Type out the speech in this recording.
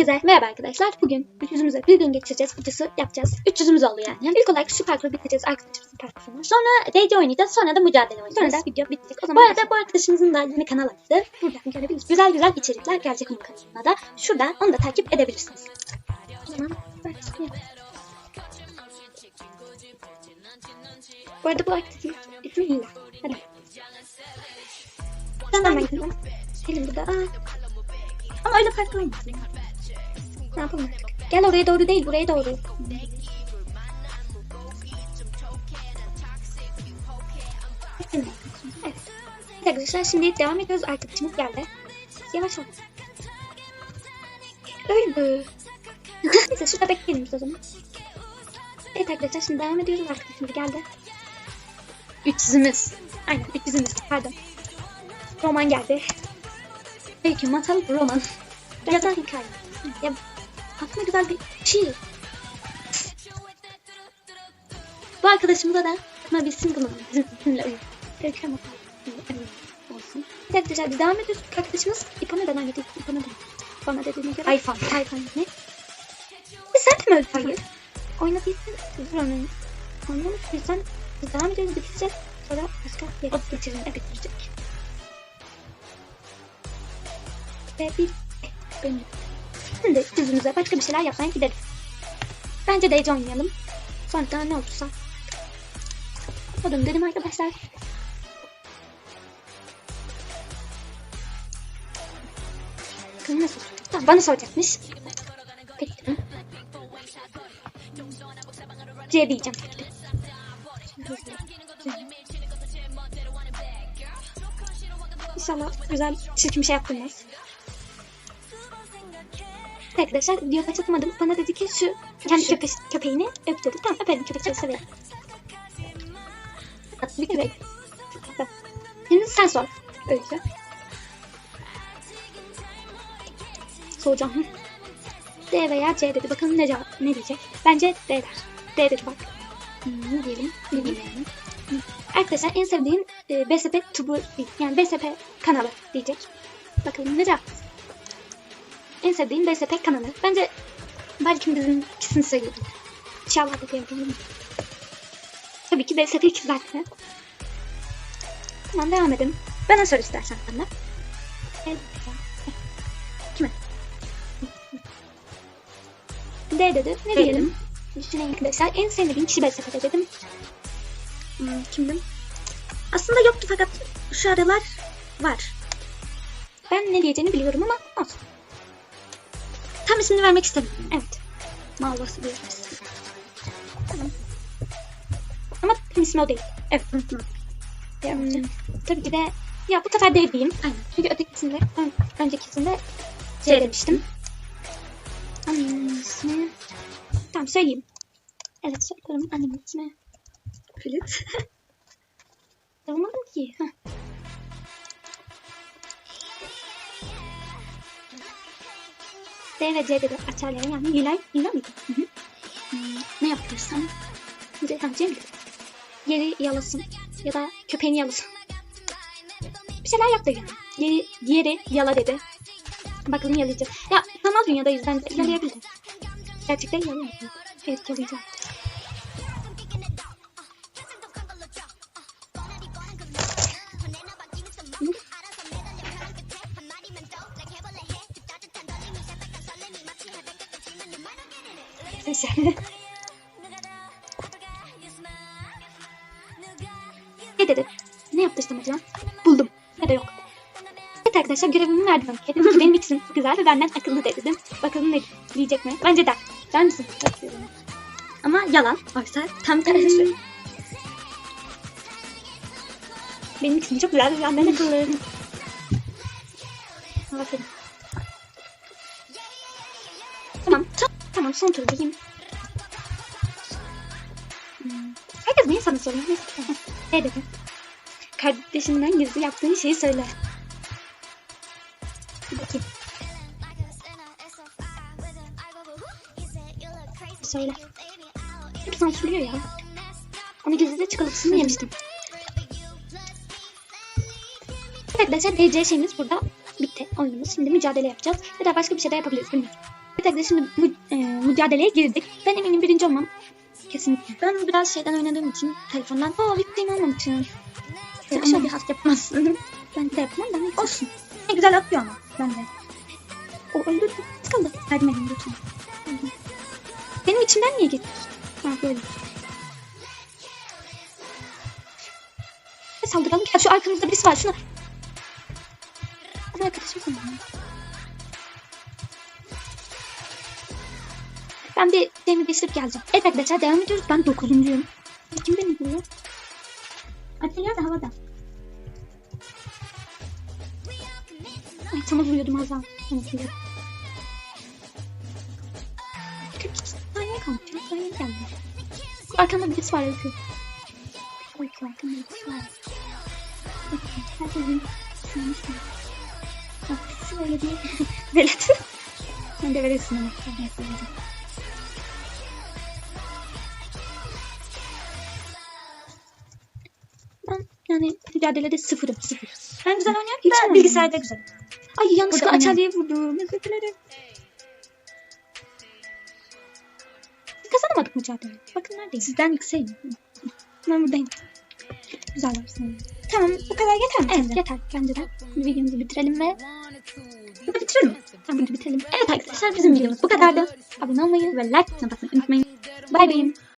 Herkese merhaba arkadaşlar. Bugün 300'ümüze bir gün geçireceğiz. Videosu yapacağız. 300'ümüz oldu yani. İlk olarak şu parkuru bitireceğiz arkadaşımızın parkurunu. Sonra DC oynayacağız. Sonra da mücadele oynayacağız. Sonra da video bitecek. O zaman bu arada bu arkadaşımızın da yeni kanal açtı. Buradan görebilirsiniz. Güzel güzel içerikler gelecek onun kanalına da. Şurada onu da takip edebilirsiniz. O zaman başlayalım. Bu arada bu arkadaşımın ismi Hila. Hadi. Tamam ben gidiyorum. Selim burada. Aa. Ama öyle farklı olmasın. Ne yapalım? Gel oraya doğru değil, buraya doğru. Evet. Evet arkadaşlar şimdi devam ediyoruz. Arkadaşımız geldi. Yavaş ol. Öyle. Neyse şurada bekleyelim biz o zaman. Evet arkadaşlar şimdi devam ediyoruz. Arkadaşımız geldi. 300'ümüz. Aynen 300'ümüz. Pardon. Roman geldi. Öykü, masal, roman. Ya da hikaye. Ya aslında güzel bir şiir. Bu arkadaşımıza da bir single olun. Bizim isimle uyum. Ama olsun. Bir dakika arkadaşlar biz devam ediyoruz. Arkadaşımız İpo neden hangi İpo neden? Bana dediğine göre. Ayfan. Ayfan ne? E sen de mi öldün? Hayır. Oynadıysan dur onu. Anlamış bizden biz devam ediyoruz bitireceğiz. Sonra başka bir o bitirin. Evet bitirecek. Ve bir benim. Şimdi yüzümüze başka bir şeyler yapmaya gideriz. Bence Daisy oynayalım. Sonra ne olursa. Oğlum dedim arkadaşlar. Bakalım nasıl? Tamam bana soracakmış. Peki tamam. C diyeceğim. İnşallah güzel çirkin bir şey yaptırmaz. Arkadaşlar video başlatmadım. Bana dedi ki şu kendi köpe köpeğini öp dedi. Tamam öpelim köpekleri severim. Tatlı bir köpek. Şimdi sen sor. Öykü. Soracağım. D veya C dedi. Bakalım ne cevap ne diyecek. Bence D der. D dedi bak. Hmm, ne diyelim? Ne diyelim? Arkadaşlar en sevdiğin e, BSP tubu yani BSP kanalı diyecek. Bakalım ne cevap. En sevdiğim BSP kanalı. Bence belki bizim ikisini söyleyeyim. İnşallah da diyebilirim. Tabii ki BSP 2 zaten. Tamam devam edelim. Bana sor istersen sen de. Evet. D dedi. Ne diyelim? Düşünün arkadaşlar. En sevdiğim kişi BSP'de dedim. Hmm, kimdim? Aslında yoktu fakat şu aralar var. Ben ne diyeceğini biliyorum ama olsun. Tam ismini vermek istemiyorum. Evet. Malvası bir. Tamam. Ama tam ismi o değil. Evet. Hmm, tabii ki de ya bu sefer D diyeyim. Aynen. Çünkü ötekisinde, ön, öncekisinde C demiştim. Annemin ismi... Tamam söyleyeyim. Evet söylüyorum. Annemin ismi... Flüt. Yapamadım ki. Heh. D ve C dedi açarlar yani Lilay, Lila mıydı? Hı hı. Hmm, ne yaptırsam? C, ha, C mi? Yeri yalasın ya da köpeğini yalasın. Bir şeyler yaptı yani. Yeri, diğeri yala dedi. Bakalım yalayacak. Ya sanal dünyadayız bence yalayabilir. Gerçekten yalayamıyor. Evet yalayacak. Arkadaşlar. ne dedi? Ne yaptırsam acaba? Buldum. Ya da yok. Evet arkadaşlar görevimi verdim. Dedim benim ikisi güzel ve benden akıllı de dedim. Bakalım ne diyecek mi? Bence der. Der misin? Ama yalan. Oysa tam tersi. benim ikisi çok güzel ve benden akıllı. Aferin. Tamam son turdayım. Hmm. Herkes niye sana soruyor? Neyse. Ne dedi? Kardeşinden gizli yaptığın şeyi söyle. Bir bakayım. Söyle. Hep sansürlüyor ya. Onu gizlice çikolatasını yemiştim. Arkadaşlar DC şeyimiz burada bitti. Oyunumuz. Şimdi mücadele yapacağız. Ya da başka bir şey de yapabiliriz bilmiyorum. Arkadaşlar şimdi mü- e, mücadeleye girdik. Ben eminim birinci olmam. Kesinlikle. Ben biraz şeyden oynadığım için telefondan. Aa victim olmam için. Şöyle bir hast yapmazsın. Ben de yapmam da. Olsun. Ne güzel atıyor ama. Ben de. O öldürdü. Sıkıldı. Yardım edin lütfen. Benim içimden niye geçti? Ha böyle. Saldıralım. Ya şu arkamızda birisi var. Şuna. Arkadaşım sanırım. Ben bir demir geçirip geleceğim. Evet arkadaşlar devam ediyoruz. Ben dokuzuncuyum. Kim beni buluyor? Atölye de havada. Ay sana vuruyordum az daha. Vuruyordum. 42 saniye kalmış. Arkamda birisi var Öykü. Öykü arkamda birisi var. Öykü, Herkesin sanmış mı? Bak şöyle bir velet. Ben de veletsin ama. Ben de veletsin. Mücadelede sıfırım sıfır. Ben güzel oynuyorum. Hiç Ben bilgisayarda güzel. Ay yanlışlıkla Burada diye vurdum. Özür dilerim. Kazanamadık mücadele. Bakın neredeyiz. Sizden yükseğim. Ben buradayım. Güzel yapsın. Tamam bu kadar yeter mi? Evet sence? yeter. Bence de videomuzu bitirelim ve Burada bitirelim tamam bitirelim. Evet arkadaşlar bizim videomuz bu kadardı. Abone olmayı Ve like tuşuna basmayı unutmayın. bay bayım.